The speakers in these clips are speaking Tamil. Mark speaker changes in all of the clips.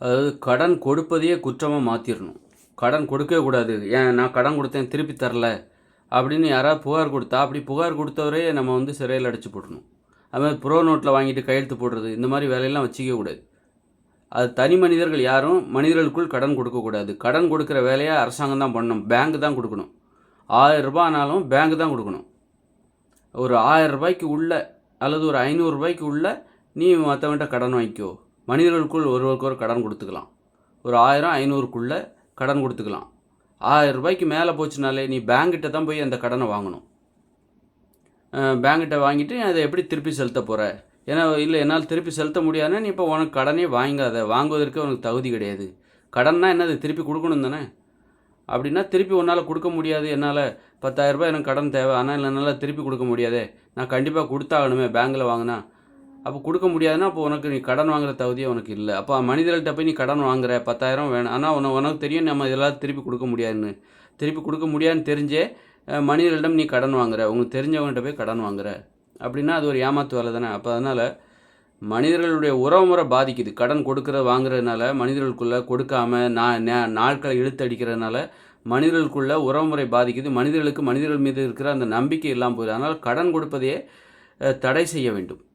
Speaker 1: அதாவது கடன் கொடுப்பதையே குற்றமாக மாற்றிடணும் கடன் கொடுக்கவே கூடாது. ஏன் நான் கடன் கொடுத்தேன் திருப்பி தரல அப்படின்னு யாராவது புகார் கொடுத்தா அப்படி புகார் கொடுத்தவரே நம்ம வந்து சிறையில் அடைச்சி போடணும் அதுமாதிரி ப்ரோ நோட்டில் வாங்கிட்டு கையெழுத்து போடுறது இந்த மாதிரி வேலையெல்லாம் வச்சிக்க கூடாது. அது தனி மனிதர்கள் யாரும் மனிதர்களுக்குள் கடன் கொடுக்கக்கூடாது கடன் கொடுக்குற வேலையை அரசாங்கம் தான் பண்ணணும். பேங்க் தான் கொடுக்கணும். ஆயிரம் ரூபாய்னாலும் பேங்க் தான் கொடுக்கணும். ஒரு ஆயிரம் ரூபாய்க்கு உள்ள அல்லது ஒரு ஐநூறுரூபாய்க்கு உள்ள நீ மற்றவன்கிட்ட கடன் வாங்கிக்கோ. மனிதர்களுக்குள் ஒருவருக்கு ஒரு கடன் கொடுத்துக்கலாம். ஒரு ஆயிரம் ஐநூறுக்குள்ளே கடன் கொடுத்துக்கலாம். ஆயிரம் ரூபாய்க்கு மேலே போச்சுனாலே நீ பேங்கிட்ட தான் போய் அந்த கடனை வாங்கணும். பேங்கிட்ட வாங்கிட்டு அதை எப்படி திருப்பி செலுத்த போகிற ஏன்னா இல்லை என்னால் திருப்பி செலுத்த முடியாதுன்னா நீ இப்போ உனக்கு கடனே வாங்காத. வாங்குவதற்கு உனக்கு தகுதி கிடையாது. கடன்னா என்னது? திருப்பி கொடுக்கணும் தானே? அப்படின்னா திருப்பி உன்னால் கொடுக்க முடியாது. என்னால் பத்தாயிரரூபா எனக்கு கடன் தேவை. ஆனால் என்னால் திருப்பி கொடுக்க முடியாதே. நான் கண்டிப்பாக கொடுத்தாகணுமே. பேங்கில் வாங்கினா. அப்போ கொடுக்க முடியாதுன்னா அப்போ உனக்கு நீ கடன் வாங்குற தகுதியே உனக்கு இல்லை. அப்போ மனிதர்கள்ட்ட போய் நீ கடன் வாங்குற பத்தாயிரம் வேணும். ஆனால் உனக்கு உனக்கு தெரியும் நம்ம இதெல்லாம் திருப்பி கொடுக்க முடியாதுன்னு. திருப்பி கொடுக்க முடியாதுன்னு தெரிஞ்சே மனிதர்களிடம் நீ கடன் வாங்குற. உங்களுக்கு தெரிஞ்சவங்கள்ட்ட போய் கடன் வாங்குற. அப்படின்னா அது ஒரு ஏமாத்து வேலை தானே. அப்போ அதனால் மனிதர்களுடைய உறவுமுறை பாதிக்குது. கடன் கொடுக்குற வாங்குறதுனால மனிதர்களுக்குள்ளே கொடுக்காம நா- நாட்களை இழுத்து அடிக்கிறதுனால மனிதர்களுக்குள்ள உறவுமுறை பாதிக்குது. மனிதர்களுக்கு மனிதர்கள் மீது இருக்கிற அந்த நம்பிக்கை இல்லாமல் போகுது. அதனால் கடன் கொடுப்பதையே தடை செய்ய வேண்டும்.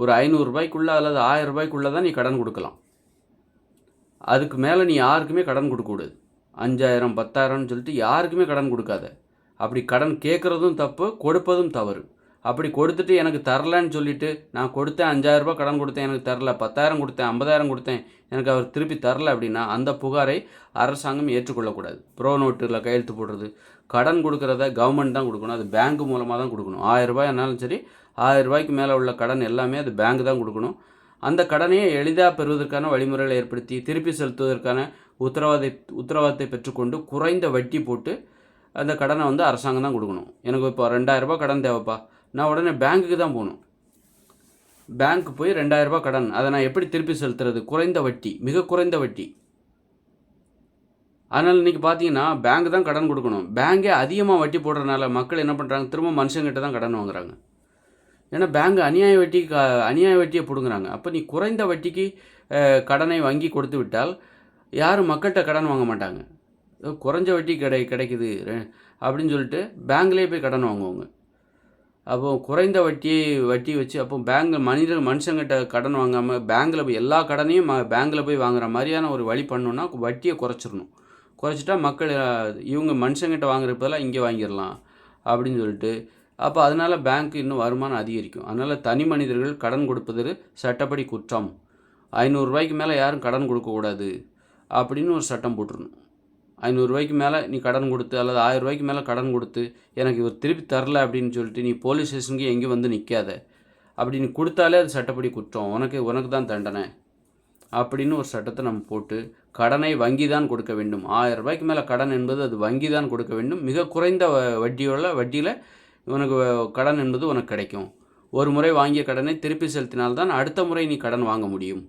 Speaker 1: ஒரு ஐநூறுரூபாய்க்குள்ளே அல்லது ஆயிரம் ரூபாய்க்குள்ளே தான் நீ கடன் கொடுக்கலாம். அதுக்கு மேலே நீ யாருக்குமே கடன் கொடுக்கக்கூடாது. அஞ்சாயிரம் பத்தாயிரம்னு சொல்லிட்டு யாருக்குமே கடன் கொடுக்காத. அப்படி கடன் கேட்குறதும் தப்பு கொடுப்பதும் தவறு. அப்படி கொடுத்துட்டு எனக்கு தரலன்னு சொல்லிட்டு நான் கொடுத்தேன் அஞ்சாயிரம் ரூபாய் கடன் கொடுத்தேன் எனக்கு தரல. பத்தாயிரம் கொடுத்தேன் ஐம்பதாயிரம் கொடுத்தேன். எனக்கு அவர் திருப்பி தரல அப்படின்னா அந்த புகாரை அரசாங்கம் ஏற்றுக்கொள்ளக்கூடாது. ப்ரோ நோட்டில் கையெழுத்து போடுறது கடன் கொடுக்குறத கவர்மெண்ட் தான் கொடுக்கணும். அது பேங்க் மூலமாக தான் கொடுக்கணும். ஆயிரம் என்னாலும் சரி ஆயிரரூபாய்க்கு மேலே உள்ள கடன் எல்லாமே அது பேங்க் தான் கொடுக்கணும். அந்த கடனையே எளிதாக பெறுவதற்கான வழிமுறைகளை ஏற்படுத்தி திருப்பி செலுத்துவதற்கான உத்தரவாதை உத்தரவாதத்தை பெற்றுக்கொண்டு குறைந்த வட்டி போட்டு அந்த கடனை வந்து அரசாங்கம் தான் கொடுக்கணும். எனக்கு இப்போ ரெண்டாயிரரூபா கடன் தேவைப்பா. நான் உடனே பேங்க்குக்கு தான் போகணும். பேங்க் போய் ரெண்டாயிரரூபா கடன். அதை நான் எப்படி திருப்பி செலுத்துறது? குறைந்த வட்டி மிக குறைந்த வட்டி. அதனால் இன்றைக்கி பார்த்தீங்கன்னா பேங்க் தான் கடன் கொடுக்கணும். பேங்கே அதிகமாக வட்டி போடுறதுனால மக்கள் என்ன பண்ணுறாங்க திரும்ப மனுஷங்கிட்ட தான் கடன் வாங்குறாங்க. ஏன்னா பேங்க் அநியாய வட்டி க அநியாய வட்டியை பிடுங்குறாங்க. அப்போ நீ குறைந்த வட்டிக்கு கடனை வாங்கி கொடுத்து விட்டால் யாரும் மக்கள்கிட்ட கடன் வாங்க மாட்டாங்க. குறைஞ்ச வட்டி கிடை கிடைக்குது. அப்படின்னு சொல்லிட்டு பேங்க்லேயே போய் கடன் வாங்குவாங்க. அப்போ குறைந்த வட்டியை வட்டி வச்சு அப்போ பேங்க் மனிதர் மனுஷங்கிட்ட கடன் வாங்காமல் பேங்க்கில் போய் எல்லா கடனையும் ம பேங்க்கில் போய் வாங்குற மாதிரியான ஒரு வழி பண்ணணும்னா வட்டியை குறைச்சிடணும். குறைச்சிட்டா மக்கள் இவங்க மனுஷங்கிட்ட வாங்குறப்பதெல்லாம் இங்கே வாங்கிடலாம் அப்படின்னு சொல்லிட்டு அப்போ அதனால் பேங்க் இன்னும் வருமானம் அதிகரிக்கும். அதனால் தனி மனிதர்கள் கடன் கொடுப்பது சட்டப்படி குற்றம். ஐநூறுரூவாய்க்கு மேலே யாரும் கடன் கொடுக்கக்கூடாது அப்படின்னு ஒரு சட்டம் போட்டுருணும். ஐநூறுரூவாய்க்கு மேலே நீ கடன் கொடுத்து அல்லது ஆயிரம் ரூபாய்க்கு மேலே கடன் கொடுத்து எனக்கு இவர் திருப்பி தரல அப்படின்னு சொல்லிட்டு நீ போலீஸ் ஸ்டேஷனுக்கு எங்கேயும் வந்து நிற்காத அப்படி நீ கொடுத்தாலே அது சட்டப்படி குற்றம். உனக்கு உனக்கு தான் தண்டனை. அப்படின்னு ஒரு சட்டத்தை நம்ம போட்டு கடனை வங்கி தான் கொடுக்க வேண்டும். ஆயிரம் ரூபாய்க்கு மேலே கடன் என்பது அது வங்கி தான் கொடுக்க வேண்டும். மிக குறைந்த வ- வட்டியோட வட்டியில் உனக்கு கடன் என்பது உனக்கு கிடைக்கும். ஒரு முறை வாங்கிய கடனை திருப்பி செலுத்தினால்தான் அடுத்த முறை நீ கடன் வாங்க முடியும்.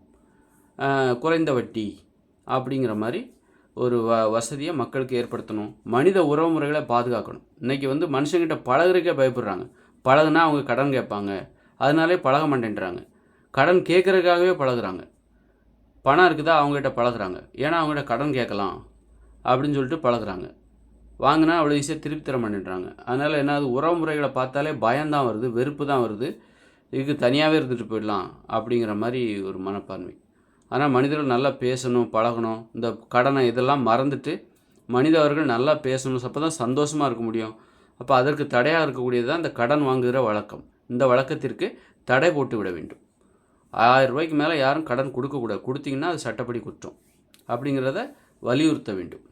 Speaker 1: குறைந்த வட்டி அப்படிங்கிற மாதிரி ஒரு வ வசதியை மக்களுக்கு ஏற்படுத்தணும். மனித உறவுமுறைகளை பாதுகாக்கணும். இன்றைக்கி வந்து மனுஷங்கிட்ட பழகுறதுக்கே பயப்படுறாங்க. பழகுனா அவங்க கடன் கேட்பாங்க. அதனாலே பழக மாட்டேன்றாங்க. கடன் கேட்குறதுக்காகவே பழகுறாங்க. பணம் இருக்குதா? அவங்ககிட்ட பழகுறாங்க. ஏன்னா அவங்ககிட்ட கடன் கேட்கலாம் அப்படின்னு சொல்லிட்டு பழகுறாங்க. வாங்கினா அவ்வளோ ஈஸியாக திருப்பி தர மாட்டேன்றாங்க. அதனால் என்ன அது உறவுமுறைகளை பார்த்தாலே பயம்தான் வருது வெறுப்பு தான் வருது. இதுக்கு தனியாகவே இருந்துட்டு போயிடலாம் அப்படிங்கிற மாதிரி ஒரு மனப்பான்மை. ஆனால் மனிதர்கள் நல்லா பேசணும் பழகணும். இந்த கடனை இதெல்லாம் மறந்துட்டு மனிதவர்கள் நல்லா பேசணும். அப்போ தான் சந்தோஷமாக இருக்க முடியும். அப்போ அதற்கு தடையாக இருக்கக்கூடியது தான் இந்த கடன் வாங்குகிற வழக்கம். இந்த வழக்கத்திற்கு தடை போட்டு விட வேண்டும். ஆயிரம் ரூபாய்க்கு மேலே யாரும் கடன் கொடுக்கக்கூடாது. கொடுத்தீங்கன்னா அது சட்டப்படி குற்றம். அப்படிங்கிறத வலியுறுத்த வேண்டும்.